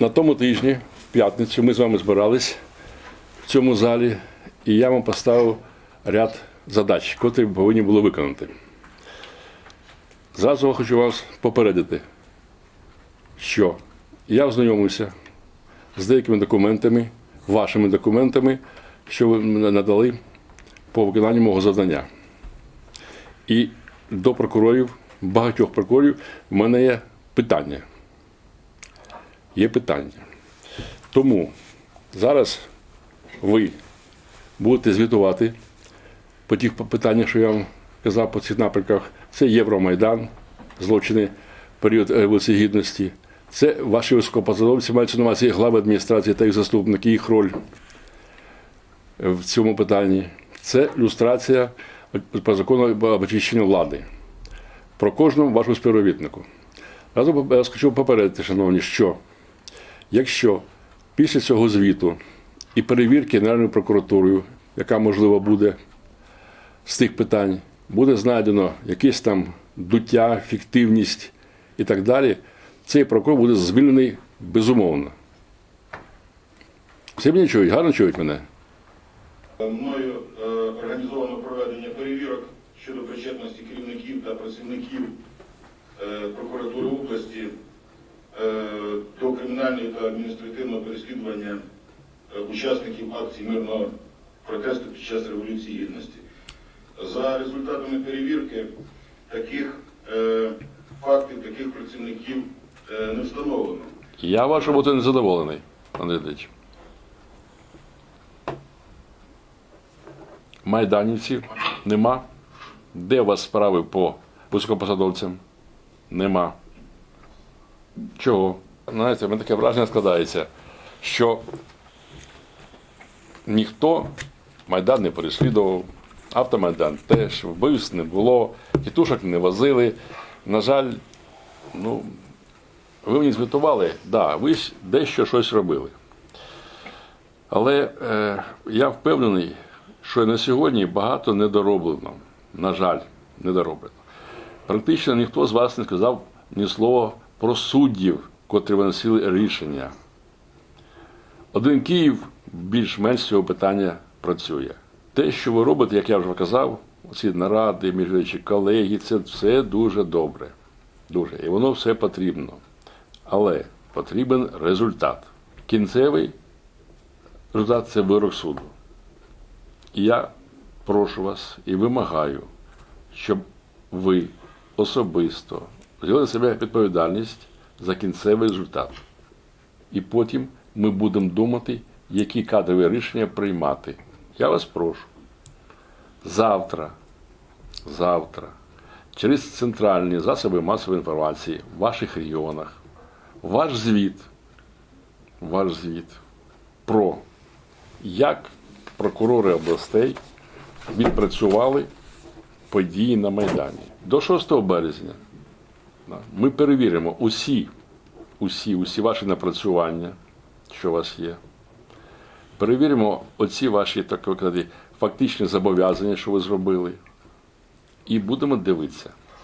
На тому тижні, в п'ятницю, ми з вами збирались в цьому залі, і я вам поставив ряд задач, котрі повинні були виконати. Зразу хочу вас попередити, що я ознайомився з деякими документами, вашими документами, що ви надали по виконанню мого завдання. І до прокурорів, багатьох прокурорів, в мене є питання. Є питання. Тому зараз ви будете звітувати по тих питаннях, що я вам казав по цих напрямках. Це Євромайдан, злочини період Революції Гідності. Це ваші високопосадовці, мають на увазі глави адміністрації та їх заступники, їх роль в цьому питанні. Це люстрація по закону об очищенні влади. Про кожного вашого співробітнику. Разом я хочу попередити, шановні, що якщо після цього звіту і перевірки Генеральною прокуратурою, яка можливо буде з тих питань, буде знайдено якесь там дуття, фіктивність і так далі, цей прокурор буде звільнений безумовно. Всі мене чують, гарно чують мене. Мною е, організовано проведення перевірок щодо причетності керівників та працівників е, прокуратури області е, до кримінального та адміністративного переслідування е, учасників акцій мирного протесту під час Революції Гідності. За результатами перевірки таких е, фактів, таких працівників е, не встановлено. Я вашою роботою не задоволений, Андрій Андрійович. Майданівців нема. Де у вас справи по високопосадовцям? Нема. Чого? Знаєте, в мене таке враження складається, що ніхто Майдан не переслідував, автомайдан теж, вбивств не було, тітушок не возили. На жаль, ну, ви мені звітували, да, ви дещо щось робили. Але е, я впевнений, що на сьогодні багато недороблено. На жаль, недороблено. Практично ніхто з вас не сказав ні слова про суддів, котрі виносили рішення. Один Київ більш-менш цього питання працює. Те, що ви робите, як я вже казав, ці наради, міжречі колеги, це все дуже добре. Дуже. І воно все потрібно. Але потрібен результат. Кінцевий результат це вирок суду. І я прошу вас і вимагаю, щоб ви особисто взяли на себе відповідальність за кінцевий результат. І потім ми будемо думати, які кадрові рішення приймати. Я вас прошу. Завтра, завтра, через центральні засоби масової інформації в ваших регіонах, ваш звіт, ваш звіт про як прокурори областей відпрацювали події на Майдані. До 6 березня ми перевіримо усі, усі, усі ваші напрацювання, що у вас є. Перевіримо оці ваші так фактичні зобов'язання, що ви зробили. І будемо дивитися.